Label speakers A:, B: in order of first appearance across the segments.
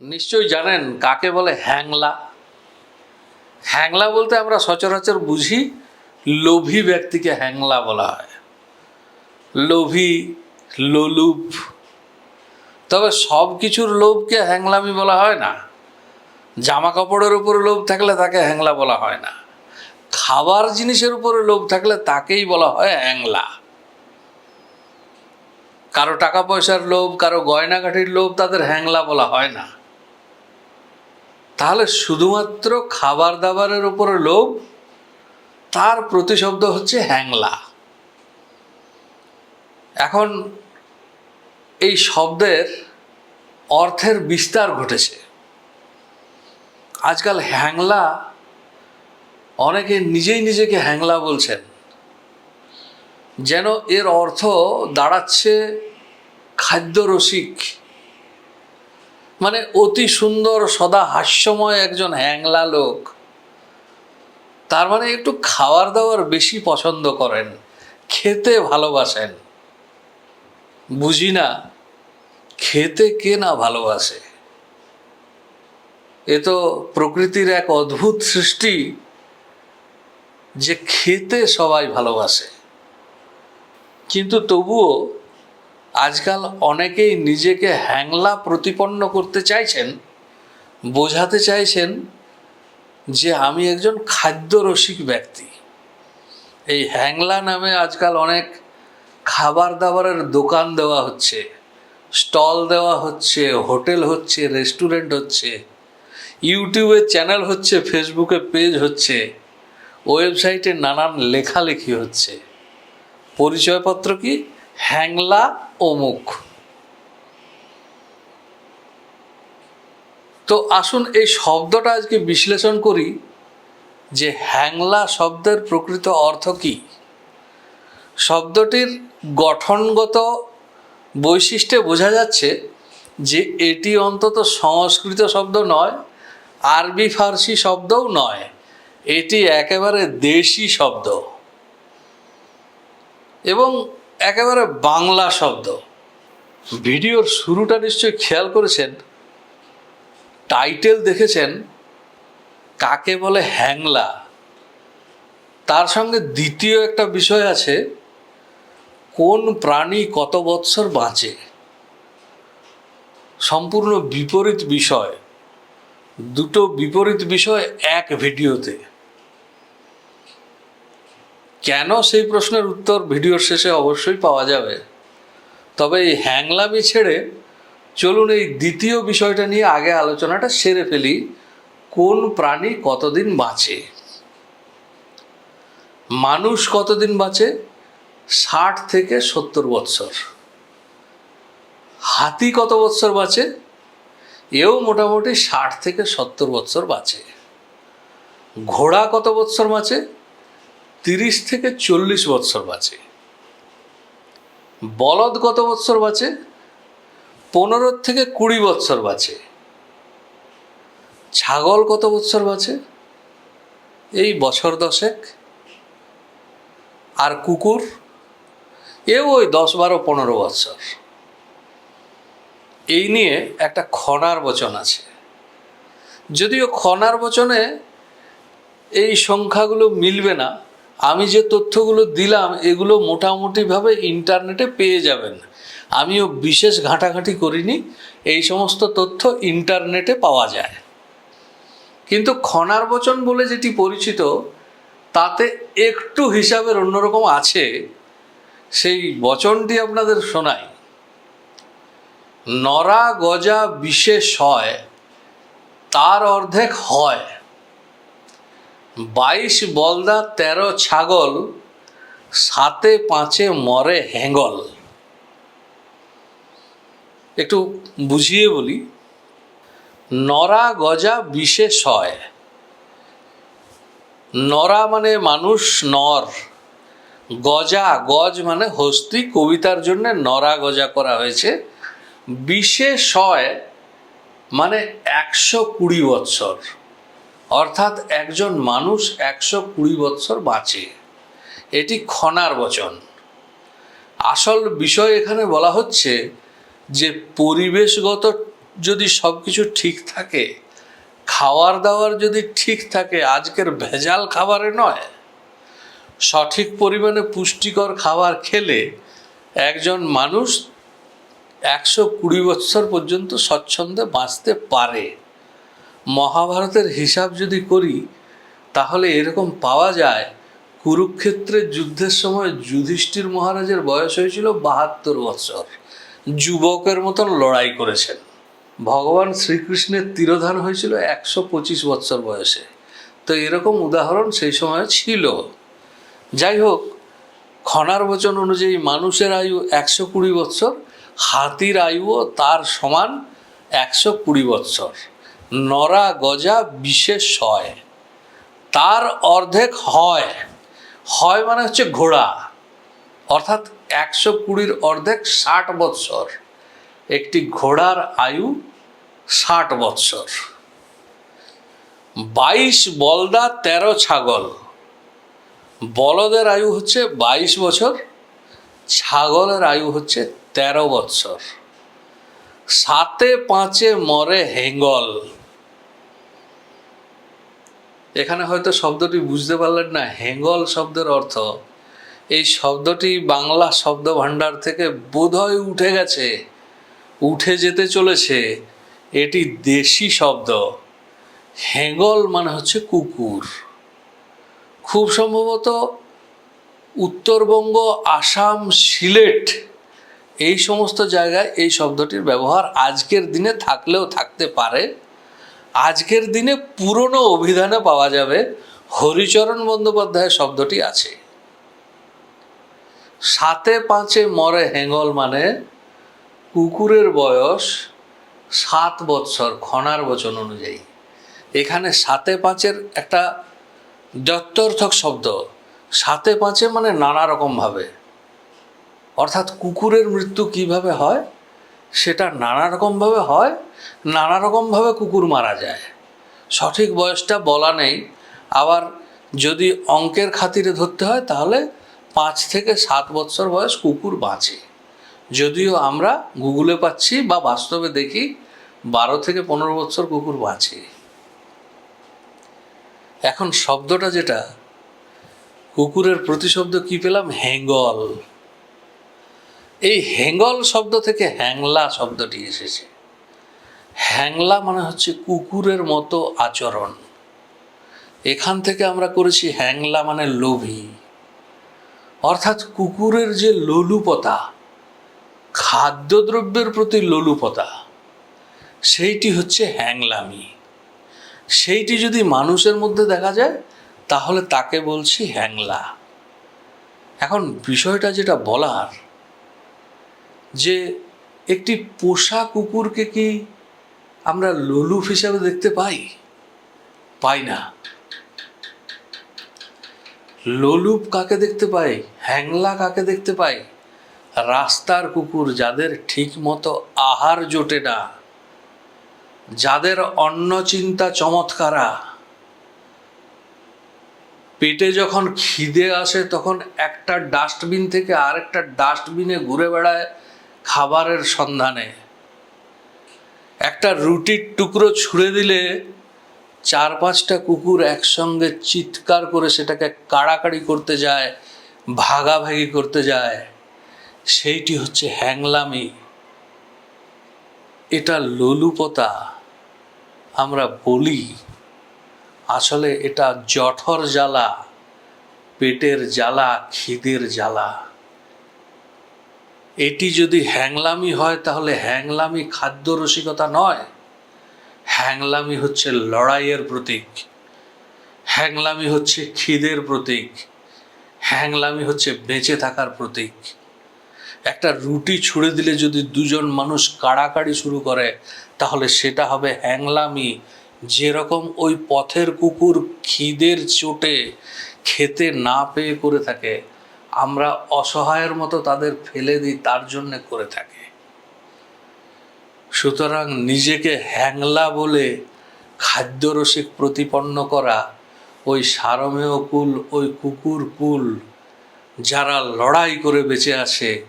A: নিশ্চয়ই জানেন কাকে বলে হ্যাংলা। হ্যাংলা বলতে আমরা সচরাচর বুঝি লোভী ব্যক্তিকে হ্যাংলা বলা হয়। লোভী লোলুপ তবে সব কিছুর লোভকে হ্যাংলামি বলা হয় না। জামা কাপড়ের উপরে লোভ থাকলে তাকে হ্যাংলা বলা হয় না। খাবার জিনিসের উপরে লোভ থাকলে তাকেই বলা হয় হ্যাংলা। কারও টাকা পয়সার লোভ, কারও গয়নাগাটির লোভ তাদের হ্যাংলা বলা হয় না। তাহলে শুধুমাত্র খাবার দাবারের উপরে লোভ, তার প্রতিশব্দ হচ্ছে হ্যাংলা। এখন এই শব্দের অর্থের বিস্তার ঘটেছে। আজকাল হ্যাংলা অনেকে নিজেই নিজেকে হ্যাংলা বলছেন, যেন এর অর্থ দাঁড়াচ্ছে খাদ্যরসিক। মানে অতি সুন্দর, সদা হাস্যময় একজন হ্যাংলা লোক। তার মানে একটু খাওয়ার দাওয়ার বেশি পছন্দ করেন, খেতে ভালোবাসেন। বুঝি না, খেতে কে না ভালোবাসে? এ তো প্রকৃতির এক অদ্ভুত সৃষ্টি যে খেতে সবাই ভালোবাসে। কিন্তু তবুও আজকাল অনেকেই নিজেকে হ্যাংলা প্রতিপন্ন করতে চাইছেন, বোঝাতে চাইছেন যে আমি একজন খাদ্যরসিক ব্যক্তি। এই হ্যাংলা নামে আজকাল অনেক খাবার দাবারের দোকান দেওয়া হচ্ছে, স্টল দেওয়া হচ্ছে, হোটেল হচ্ছে, রেস্টুরেন্ট হচ্ছে, ইউটিউবে চ্যানেল হচ্ছে, ফেসবুকে পেজ হচ্ছে, ওয়েবসাইটে নানান লেখালেখি হচ্ছে। পরিচয়পত্র কি? হ্যাংলা অমুক। তো আসুন এই শব্দটা আজকে বিশ্লেষণ করি যে হ্যাংলা শব্দের প্রকৃত অর্থ কি। শব্দটির গঠনগত বৈশিষ্ট্যে বোঝা যাচ্ছে যে এটি অন্তত সংস্কৃত শব্দ নয়, আরবি, ফার্সি শব্দও নয়, এটি একেবারে দেশি শব্দ। এবং একেবারে বাংলা শব্দ। ভিডিওর শুরুটা নিশ্চয়ই খেয়াল করেছেন? টাইটেল দেখেছেন? কাকে বলে হ্যাংলা? তার সঙ্গে দ্বিতীয় একটা বিষয় আছে, কোন প্রাণী কত বৎসর বাঁচে? সম্পূর্ণ বিপরীত বিষয়। দুটো বিপরীত বিষয় এক ভিডিওতে। কেন সেই প্রশ্নের উত্তর ভিডিওর শেষে অবশ্যই পাওয়া যাবে? তবে এই হ্যাংলামি ছেড়ে চলুন এই দ্বিতীয় বিষয়টা নিয়ে আগে আলোচনাটা সেরে ফেলি, কোন প্রাণী কতদিন বাঁচে? মানুষ কতদিন বাঁচে? ষাট থেকে সত্তর বৎসর। হাতি কত বৎসর বাঁচে? এও মোটামুটি ষাট থেকে সত্তর বৎসর বাঁচে। ঘোড়া কত বৎসর বাঁচে? তিরিশ থেকে চল্লিশ বৎসর বাঁচে। বলদ কত বৎসর বাঁচে? পনেরো থেকে কুড়ি বৎসর বাঁচে। ছাগল কত বৎসর বাঁচে? এই বছর দশেক। আর কুকুর? এও ওই দশ, বারো, পনেরো বৎসর। এই নিয়ে একটা খনার বচন আছে। যদিও খনার বচনে এই সংখ্যাগুলো মিলবে না আমি যে তথ্যগুলো দিলাম, এগুলো মোটামুটিভাবে ইন্টারনেটে পেয়ে যাবেন। আমিও বিশেষ ঘাঁটাঘাঁটি করিনি, এই সমস্ত তথ্য ইন্টারনেটে পাওয়া যায়। কিন্তু খনার বচন বলে যেটি পরিচিত, তাতে একটু হিসাবের অন্যরকম আছে, সেই বচনটি আপনাদের শোনাই। নরা গজা বিশেষ হয়, তার অর্ধেক হয়। বাইশ বলদা, তেরো ছাগল, সাতে পাঁচে মরে হেঙ্গল। একটু বুঝিয়ে বলি। নরা গজা বিশেষ হয় নরা মানে মানুষ, নর। গজা, গজ মানে হস্তি। কবিতার জন্য নরা গজা করা হয়েছে। বিশেষ হয় মানে একশো কুড়ি বৎসর। অর্থাৎ একজন মানুষ একশো কুড়ি বৎসর বাঁচে। এটি খনার বচন। আসল বিষয় এখানে বলা হচ্ছে যে পরিবেশগত যদি সব কিছু ঠিক থাকে, খাওয়ার দাওয়ার যদি ঠিক থাকে, আজকের ভেজাল খাবারে নয়, সঠিক পরিমাণে পুষ্টিকর খাবার খেলে একজন মানুষ একশো কুড়ি বছর পর্যন্ত স্বচ্ছন্দে বাঁচতে পারে। মহাভারতের হিসাব যদি করি, তাহলে এরকম পাওয়া যায়, কুরুক্ষেত্রের যুদ্ধের সময় যুধিষ্ঠির মহারাজের বয়স হয়েছিল বাহাত্তর বছর যুবকের মতন লড়াই করেছেন। ভগবান শ্রীকৃষ্ণের তিরোধান হয়েছিল একশো পঁচিশ বছর বয়সে। তো এরকম উদাহরণ সেই সময় ছিল। যাই হোক খনার বচন অনুযায়ী মানুষের আয়ু একশো কুড়ি বৎসর, হাতির আয়ুও তার সমান একশো কুড়ি বৎসর। নরা গজা বিশেষ হয়। তার অর্ধেক হয়। হয় মানে হচ্ছে ঘোড়া। অর্থাৎ একশো কুড়ির অর্ধেক ষাট বৎসর। একটি ঘোড়ার আয়ু ষাট বৎসর। বাইশ বলদা, তেরো ছাগল। বলদের আয়ু হচ্ছে বাইশ বছর, ছাগলের আয়ু হচ্ছে তেরো বৎসর। সাতে পাঁচে মরে হেঙ্গল। এখানে হয়তো শব্দটি বুঝতে পারলেন না, হেঙ্গল শব্দের অর্থ। এই শব্দটি বাংলা শব্দ ভাণ্ডার থেকে বোধহয় উঠে গেছে, উঠে যেতে চলেছে। এটি দেশি শব্দ। হেঙ্গল মানে হচ্ছে কুকুর। খুব সম্ভবত উত্তরবঙ্গ, আসাম, সিলেট, এই সমস্ত জায়গায় এই শব্দটির ব্যবহার আজকের দিনে থাকলেও থাকতে পারে। আজকের দিনে পুরনো অভিধানে পাওয়া যাবে হরিচরণ বন্দ্যোপাধ্যায়ের শব্দটি আছে। সাতে পাঁচে মরে হেঙ্গল মানে কুকুরের বয়স সাত বৎসর খনার বচন অনুযায়ী। এখানে সাতে পাঁচের একটা দত্তর্থক শব্দ। সাতে পাঁচে মানে নানা রকমভাবে অর্থাৎ কুকুরের মৃত্যু কীভাবে হয়? সেটা নানা রকমভাবে হয়, নানা রকমভাবে কুকুর মারা যায়। সঠিক বয়সটা বলা নেই। আবার যদি অঙ্কের খাতিরে ধরতে হয়, তাহলে পাঁচ থেকে সাত বছর বয়স কুকুর বাঁচে। যদিও আমরা গুগলে পাচ্ছি বা বাস্তবে দেখি, বারো থেকে পনেরো বছর কুকুর বাঁচে। এখন শব্দটা যেটা, কুকুরের প্রতিশব্দ কি পেলাম? হেঙ্গল। এই হেঙ্গল শব্দ থেকে হ্যাংলা শব্দটি এসেছে। হ্যাংলা মানে হচ্ছে কুকুরের মতো আচরণ। এখান থেকে আমরা করেছি হ্যাংলা মানে লোভী। অর্থাৎ কুকুরের যে লোলুপতা, খাদ্যদ্রব্যের প্রতি লোলুপতা, সেইটি হচ্ছে হ্যাংলামি। সেইটি যদি মানুষের মধ্যে দেখা যায়, তাহলে তাকে বলছি হ্যাংলা। এখন বিষয়টা যেটা বলার যে একটি পোষা কুকুরকে কি আমরা লোলুপ হিসাবে দেখতে পাই? পাই না। লোলুপ কাকে দেখতে পাই হ্যাংলা কাকে দেখতে পাই রাস্তার কুকুর যাদের ঠিক মতো আহার জোটে না, যাদের অন্ন চিন্তা চমৎকারা। পেটে যখন খিদে আসে তখন একটা ডাস্টবিন থেকে আরেকটা ডাস্টবিনে ঘুরে বেড়ায় খাবারের সন্ধানে। একটা রুটির টুকরো ছুঁড়ে দিলে চার পাঁচটা কুকুর একসঙ্গে চিৎকার করে সেটাকে কাড়াকাড়ি করতে যায়, ভাগাভাগি করতে যায়। সেইটি হচ্ছে হ্যাংলামি। এটা লোলুপতা। আমরা বলি, আসলে এটা জঠর জ্বালা, পেটের জ্বালা, খিদের জ্বালা। এটি যদি হ্যাংলামি হয়, তাহলে হ্যাংলামি খাদ্য রসিকতা নয়। হ্যাংলামি হচ্ছে লড়াইয়ের প্রতীক। হ্যাংলামি হচ্ছে খিদের প্রতীক। হ্যাংলামি হচ্ছে বেঁচে থাকার প্রতীক। একটা রুটি ছুঁড়ে দিলে যদি দুজন মানুষ কাড়াকাড়ি শুরু করে, তাহলে সেটা হবে হ্যাংলামি। যেরকম ওই পথের কুকুর খিদের চোটে খেতে না পেয়ে করে থাকে আমরা অসহায়ের মতো তাদের ফেলে দিই, তার জন্য করে থাকে। সুতরাং নিজেকে হ্যাংলা বলে খাদ্যরসিক প্রতিপন্ন করা, ওই সারমেয় কুল, ওই কুকুর কুল, যারা লড়াই করে বেঁচে আছে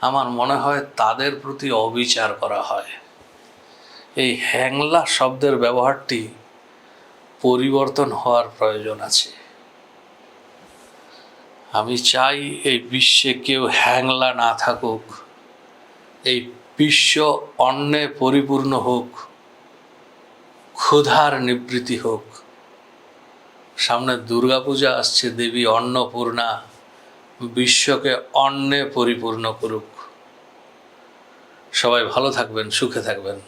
A: আমার মনে হয় তাদের প্রতি অবিচার করা হয়। এই হ্যাংলা শব্দের ব্যবহারটি পরিবর্তন হওয়ার প্রয়োজন আছে। আমি চাই এই বিশ্বে কেউ হ্যাংলা না থাকুক, এই বিশ্ব অন্নে পরিপূর্ণ হোক, ক্ষুধার নিবৃত্তি হোক। সামনে দুর্গাপূজা আসছে, দেবী অন্নপূর্ণা বিশ্বকে অন্নে পরিপূর্ণ করুক। সবাই ভালো থাকবেন, সুখে থাকবেন।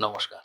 A: নমস্কার।